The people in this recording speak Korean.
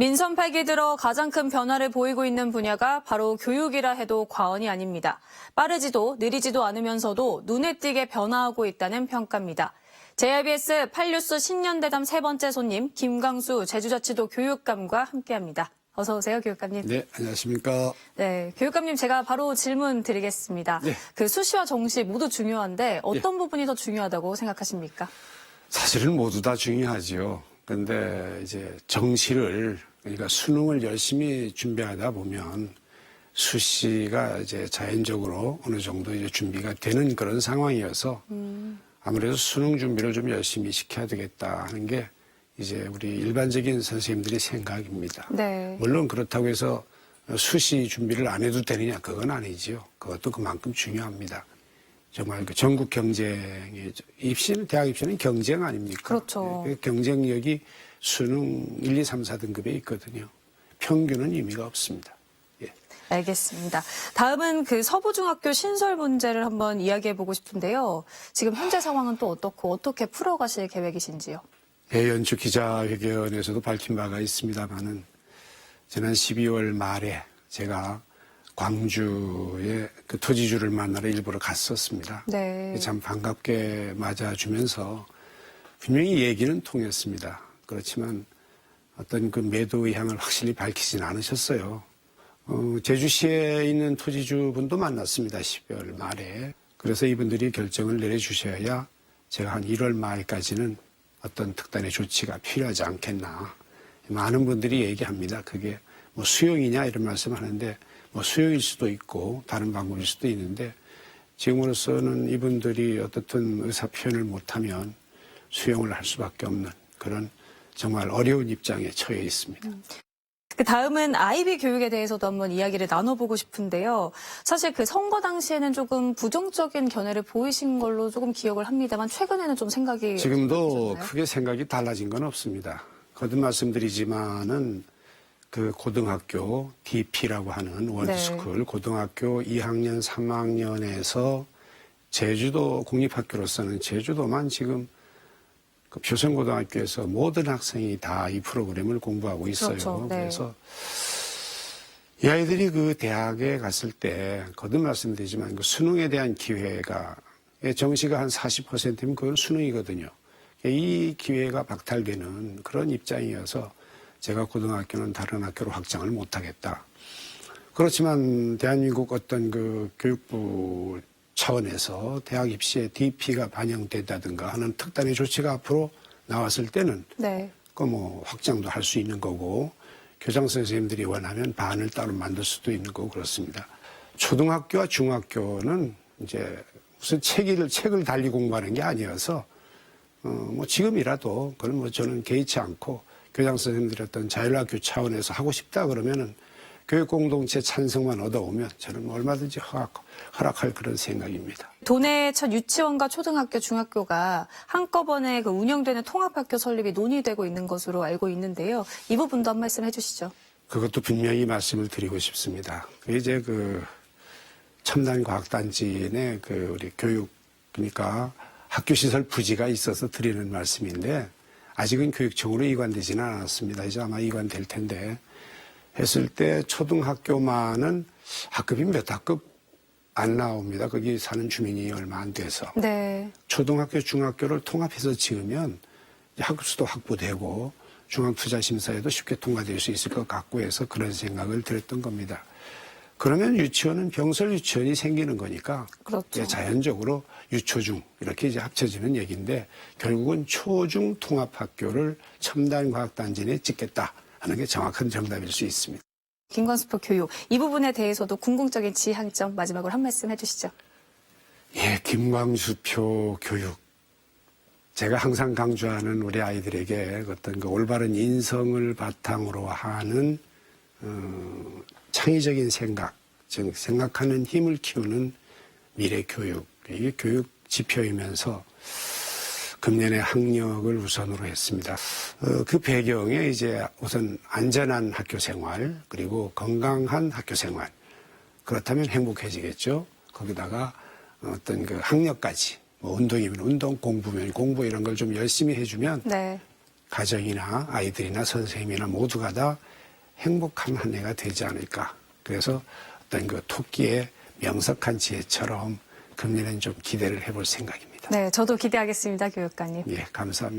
민선 8기 들어 가장 큰 변화를 보이고 있는 분야가 바로 교육이라 해도 과언이 아닙니다. 빠르지도 느리지도 않으면서도 눈에 띄게 변화하고 있다는 평가입니다. JIBS 8뉴스 신년대담 세 번째 손님 김광수 제주자치도 교육감과 함께합니다. 어서 오세요, 교육감님. 네, 안녕하십니까. 네, 교육감님 제가 바로 질문 드리겠습니다. 네. 그 수시와 정시 모두 중요한데 어떤 부분이 더 중요하다고 생각하십니까? 사실은 모두 다 중요하지요. 근데 이제 정시를 그러니까 수능을 열심히 준비하다 보면 수시가 이제 자연적으로 어느 정도 이제 준비가 되는 그런 상황이어서 아무래도 수능 준비를 좀 열심히 시켜야 되겠다 하는 게 이제 우리 일반적인 선생님들의 생각입니다. 네. 물론 그렇다고 해서 수시 준비를 안 해도 되느냐 그건 아니지요. 그것도 그만큼 중요합니다. 정말 그 전국 경쟁이 입시는 대학 입시는 경쟁 아닙니까? 그렇죠. 그 경쟁력이 수능 1, 2, 3, 4등급에 있거든요. 평균은 의미가 없습니다. 예. 알겠습니다. 다음은 그 서부중학교 신설 문제를 한번 이야기해 보고 싶은데요. 지금 현재 상황은 또 어떻고 어떻게 풀어가실 계획이신지요? 배연주 기자회견에서도 밝힌 바가 있습니다만은 지난 12월 말에 제가 광주에 그 토지주를 만나러 일부러 갔었습니다. 네. 참 반갑게 맞아주면서 분명히 얘기는 통했습니다. 그렇지만 어떤 그 매도 의 향을 확실히 밝히진 않으셨어요. 어, 제주시에 있는 토지주분도 만났습니다. 12월 말에. 그래서 이분들이 결정을 내려주셔야 제가 한 1월 말까지는 어떤 특단의 조치가 필요하지 않겠나. 많은 분들이 얘기합니다. 그게 뭐 수용이냐 이런 말씀 하는데 뭐 수용일 수도 있고 다른 방법일 수도 있는데 지금으로서는 이분들이 어떻든 의사 표현을 못하면 수용을 할 수밖에 없는 그런 정말 어려운 입장에 처해 있습니다. 그 다음은 아이비 교육에 대해서도 한번 이야기를 나눠보고 싶은데요. 사실 그 선거 당시에는 조금 부정적인 견해를 보이신 걸로 조금 기억을 합니다만 최근에는 좀 생각이 지금도? 크게 생각이 달라진 건 없습니다. 거듭 말씀드리지만은 그 고등학교 DP라고 하는 월드스쿨 고등학교 2학년, 3학년에서 제주도 공립학교로서는 제주도만 지금 그 표선고등학교에서 모든 학생이 다 이 프로그램을 공부하고 있어요. 그렇죠. 네. 그래서 이 아이들이 그 대학에 갔을 때 거듭 말씀드리지만 그 수능에 대한 기회가 예, 정시가 한 40%면 그건 수능이거든요. 이 기회가 박탈되는 그런 입장이어서 제가 고등학교는 다른 학교로 확장을 못하겠다. 그렇지만 대한민국 어떤 그 교육부 차원에서 대학 입시에 DP가 반영된다든가 하는 특단의 조치가 앞으로 나왔을 때는 네. 그뭐 확장도 할 수 있는 거고 교장 선생님들이 원하면 반을 따로 만들 수도 있는 거고 그렇습니다. 초등학교와 중학교는 이제 무슨 책을 책을 달리 공부하는 게 아니어서 어, 뭐 지금이라도 그건 뭐 저는 개의치 않고 교장 선생님들이 어떤 자율학교 차원에서 하고 싶다 그러면은 교육 공동체 찬성만 얻어오면 저는 뭐 얼마든지 허락, 허락할 그런 생각입니다. 도내 첫 유치원과 초등학교, 중학교가 한꺼번에 그 운영되는 통합학교 설립이 논의되고 있는 것으로 알고 있는데요. 이 부분도 한 말씀 해주시죠. 그것도 분명히 말씀을 드리고 싶습니다. 그 이제 그 첨단 과학단지 내그 우리 교육 그러니까 학교 시설 부지가 있어서 드리는 말씀인데 아직은 교육청으로 이관되지는 않았습니다. 이제 아마 이관될 텐데 했을 때 초등학교만은 학급이 몇 학급 안 나옵니다. 거기 사는 주민이 얼마 안 돼서. 네. 초등학교, 중학교를 통합해서 지으면 학급수도 확보되고 중앙투자심사에도 쉽게 통과될 수 있을 것 같고 해서 그런 생각을 드렸던 겁니다. 그러면 유치원은 병설 유치원이 생기는 거니까 그렇죠. 자연적으로 유초중 이렇게 이제 합쳐지는 얘기인데 결국은 초중 통합학교를 첨단 과학 단지 내에 짓겠다 하는 게 정확한 정답일 수 있습니다. 김광수표 교육 이 부분에 대해서도 궁극적인 지향점 마지막으로 한 말씀 해주시죠. 예, 김광수표 교육. 제가 항상 강조하는 우리 아이들에게 어떤 그 올바른 인성을 바탕으로 하는 어, 창의적인 생각, 즉 생각하는 힘을 키우는 미래 교육. 이게 교육 지표이면서 금년에 학력을 우선으로 했습니다. 어, 그 배경에 이제 우선 안전한 학교 생활 그리고 건강한 학교 생활 그렇다면 행복해지겠죠. 거기다가 어떤 그 학력까지 뭐 운동이면 운동, 공부면 공부 이런 걸 좀 열심히 해주면 네. 가정이나 아이들이나 선생님이나 모두가 다 행복한 한 해가 되지 않을까. 그래서 어떤 그 토끼의 명석한 지혜처럼 금년엔 좀 기대를 해볼 생각입니다. 네, 저도 기대하겠습니다, 교육관님. 예, 감사합니다.